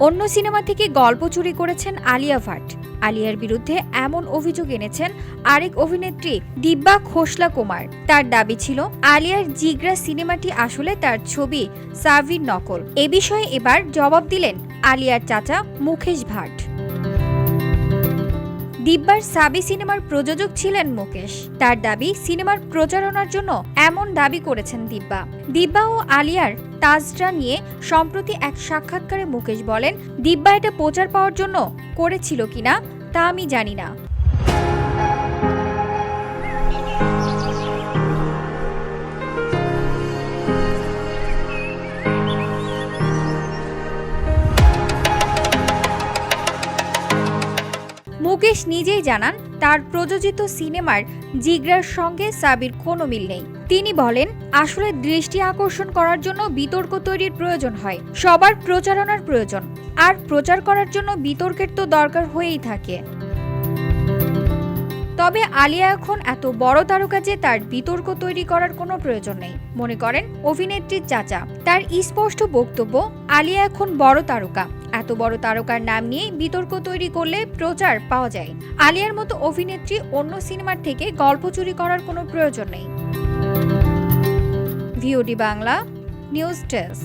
অন্য সিনেমা থেকে গল্প চুরি করেছেন আলিয়া ভাট। আলিয়ার বিরুদ্ধে এমন অভিযোগ এনেছেন আরেক অভিনেত্রী দিব্যা খোসলা কুমার। তার দাবি ছিল, আলিয়ার জিগরা সিনেমাটি আসলে তার ছবি সাভির নকল। এ বিষয়ে এবার জবাব দিলেন আলিয়ার চাচা মুখেশ ভাট। দিব্যার সাবি সিনেমার প্রযোজক ছিলেন মুকেশ। তার দাবি, সিনেমার প্রচারণার জন্য এমন দাবি করেছেন দিব্যা। দিব্যা ও আলিয়ার তাজরা নিয়ে সম্প্রতি এক সাক্ষাৎকারে মুকেশ বলেন, দিব্যা এটা প্রচার পাওয়ার জন্য করেছিল কিনা, তা আমি জানি না। মুকেশ নিজেই জানান, তার প্রযোজিত সিনেমার জিগরার সঙ্গে সাবির কোনো মিল নেই। তিনি বলেন, আসলে দৃষ্টি আকর্ষণ করার জন্য বিতর্ক তৈরির প্রয়োজন হয়, সবার প্রচারণার প্রয়োজন, আর প্রচার করার জন্য বিতর্কের তো দরকার হয়েই থাকে। তবে আলিয়া এখন এত বড় তারকা যে তার বিতর্ক তৈরি করার কোনো প্রয়োজন নেই। মনে করেন, অভিনেত্রীর চাচা, তার স্পষ্ট বক্তব্য, আলিয়া এখন বড় তারকা। এত বড় তারকার নাম নিয়ে বিতর্ক তৈরি করলে প্রচার পাওয়া যায়। আলিয়ার মতো অভিনেত্রী অন্য সিনেমার থেকে গল্প চুরি করার কোনো প্রয়োজন নেই। VOD Bangla, news desk.